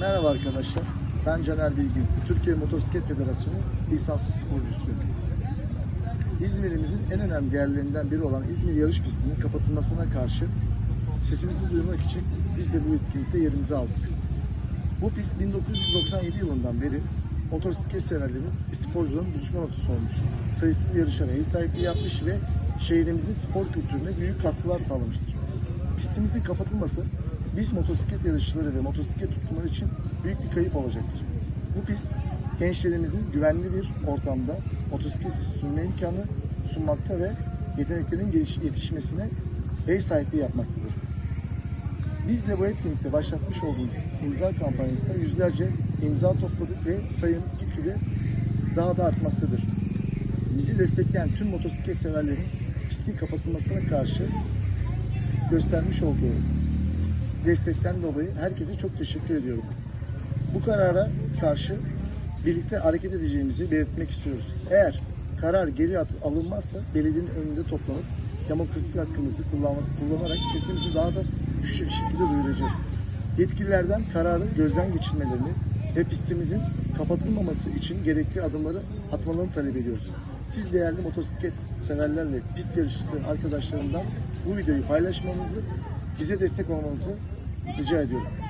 Merhaba arkadaşlar. Ben Caner Bilgin. Türkiye Motosiklet Federasyonu lisanslı sporcusuyum. İzmir'imizin en önemli değerlerinden biri olan İzmir yarış pistinin kapatılmasına karşı sesimizi duyurmak için biz de bu etkinlikte yerimizi aldık. Bu pist 1997 yılından beri motosiklet severlerin ve sporcuların buluşma noktası olmuş. Sayısız yarışlara ev sahipliği yapmış ve şehrimizin spor kültürüne büyük katkılar sağlamıştır. Pistimizin kapatılması biz motosiklet yarışçıları ve motosiklet tutkunları için büyük bir kayıp olacaktır. Bu pist gençlerimizin güvenli bir ortamda motosiklet sürme imkanı sunmakta ve yeteneklerin geliş, yetişmesine ev sahipliği yapmaktadır. Biz de bu etkinlikte başlatmış olduğumuz imza kampanyasında yüzlerce imza topladık ve sayımız gitgide daha da artmaktadır. Bizi destekleyen tüm motosiklet severlerin pistin kapatılmasına karşı göstermiş olduğu destekten dolayı herkese çok teşekkür ediyorum. Bu karara karşı birlikte hareket edeceğimizi belirtmek istiyoruz. Eğer karar geri alınmazsa belediyenin önünde toplanıp demokratik hakkımızı kullan- kullanarak sesimizi daha da güçlü bir şekilde duyuracağız. Yetkililerden kararı gözden geçirmelerini ve pistimizin kapatılmaması için gerekli adımları atmalarını talep ediyoruz. Siz değerli motosiklet severler ve pist yarışçısı arkadaşlarımdan bu videoyu paylaşmanızı, bize destek olmanızı 就这样，就。